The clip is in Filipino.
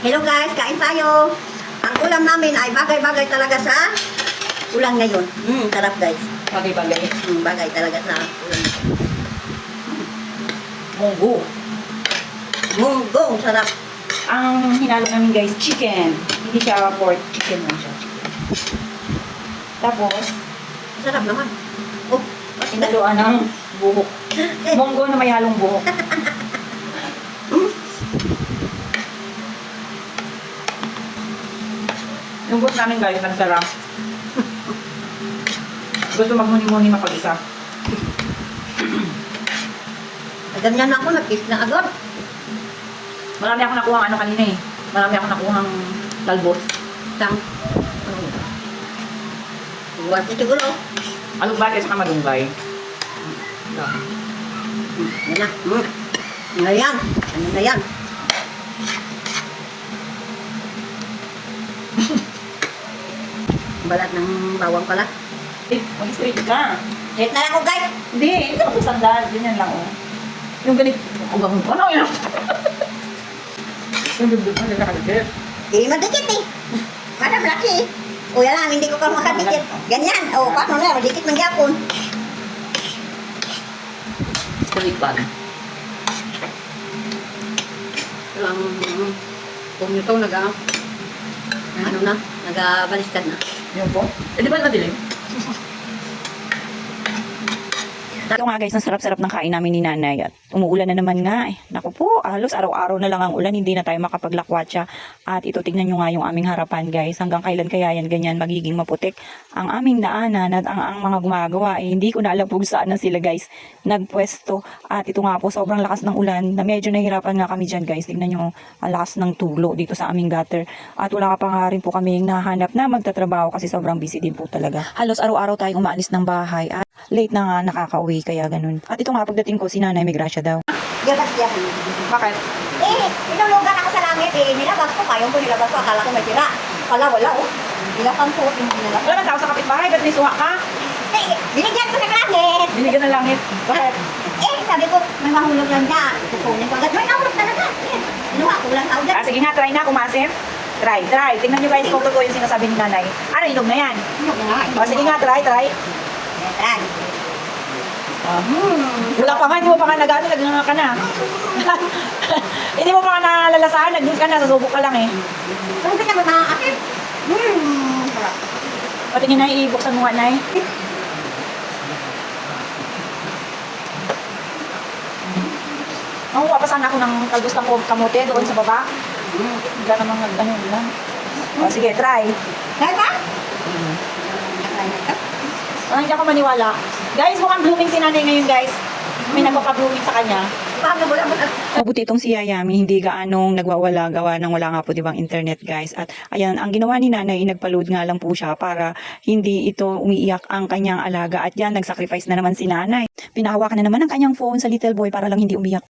Hello guys, kain tayo. Ang ulam namin ay bagay-bagay talaga sa ulam ngayon. Mm, sarap guys. Bagay-bagay. Mm, bagay talaga sa ulam. Munggo. Munggo, sarap. Ang hinalo namin guys, chicken. Hindi siya pork, chicken lang siya. Tapos, Sarap naman. Oh, hinaluan ng buhok. Munggo na may halong buhok. Yung gusto namin guys, nagsarap. Gusto magmuni-muni mapag-isa. ganyan ako, nag-kiss na agad. Marami ako nakuha ano kanina eh. Marami ako nakuha talbos. Sang, buwan ko siguro. Alugbati at saka malunggay. Mm, yan na. Mm. Ano na yan? Ano na yan? Balat ng bawang pala. Eh, mag-straight ka. Hit na lang ko guys. Hindi, hindi ka magsandal. Ganyan lang, oh. Yung ganit, ang ganun pa, ano yun? yung dugdug mo, hindi ka nakadikit. Hindi madikit eh. Madam laki eh. Kuya lang, hindi ko ka makadikit. Ganyan. O, paano na? Madikit ng yapon. Straight pan. Ang kung ito naga ano na, nagabaliktad na. Yung po? Eh, di ba madilim? Ito nga guys, ang sarap-sarap ng kain namin ni nanay at umuulan na naman nga eh. Naku po, halos araw-araw na lang ang ulan, hindi na tayo makapaglakwatsa. At ito tignan nyo nga yung aming harapan guys, hanggang kailan kaya yan ganyan magiging maputik. Ang aming daanan at ang, ang mga gumagawa eh, hindi ko na alam kung saan na sila guys nagpwesto. At ito nga po, sobrang lakas ng ulan na medyo nahihirapan nga kami dyan guys. Tignan nyo ang lakas ng tulo dito sa aming gutter. At wala pa nga rin po kami nahanap na magtatrabaho kasi sobrang busy din po talaga. Halos araw-araw tayong umaalis ng bahay at late na nga nakakauwi kaya ganun. At ito nga pagdating ko si nanay may grasya daw. Yakas yan. Bakit? Eh, inulugan ako sa langit eh. Nilabas ko, kayong ko nilabas ko. Akala ko may tira. Wala, wala oh. Nilapan ko, hindi nilabas. Wala tao sa kapitbahay, ba't may suha ka? Eh, binigyan ko ng langit. Binigyan ng langit. Bakit? Eh, sabi ko, may mahulog lang dyan. Kukunin ko agad. May nahulog talaga. Eh, Inuha ko lang agad. Ah, sige nga, try na, kumasim. Try, try. Tingnan nyo guys, kung totoo yung sinasabi ni nanay. Ano, inog na yan? Inog na nga. O, sige nga, try, try. Ayan. Ah, hmm. Wala pa nga, hindi mo pa nga nagano, naganga ka na. hindi mo pa nga nalalasahan, nag ka na, susubok ka lang eh. Kung ka naman makakakit. Hmm. sarap. Pati nga na ibuksan mo nga, nay. Ang oh, sana ako ng kalbos ng kamote doon sa baba. Hmm. Wala namang nag, ano, wala. O, sige, try. Kaya ba? Parang hindi ako maniwala. Guys, mukhang blooming si nanay ngayon, guys. May nagpapa-blooming sa kanya. Paano mo lang Mabuti itong si Yayami, hindi gaanong nagwawala gawa ng wala nga po di bang internet guys. At ayan, ang ginawa ni nanay, nagpa-load nga lang po siya para hindi ito umiiyak ang kanyang alaga. At yan, nag-sacrifice na naman si nanay. Pinahawakan na naman ang kanyang phone sa little boy para lang hindi umiyak.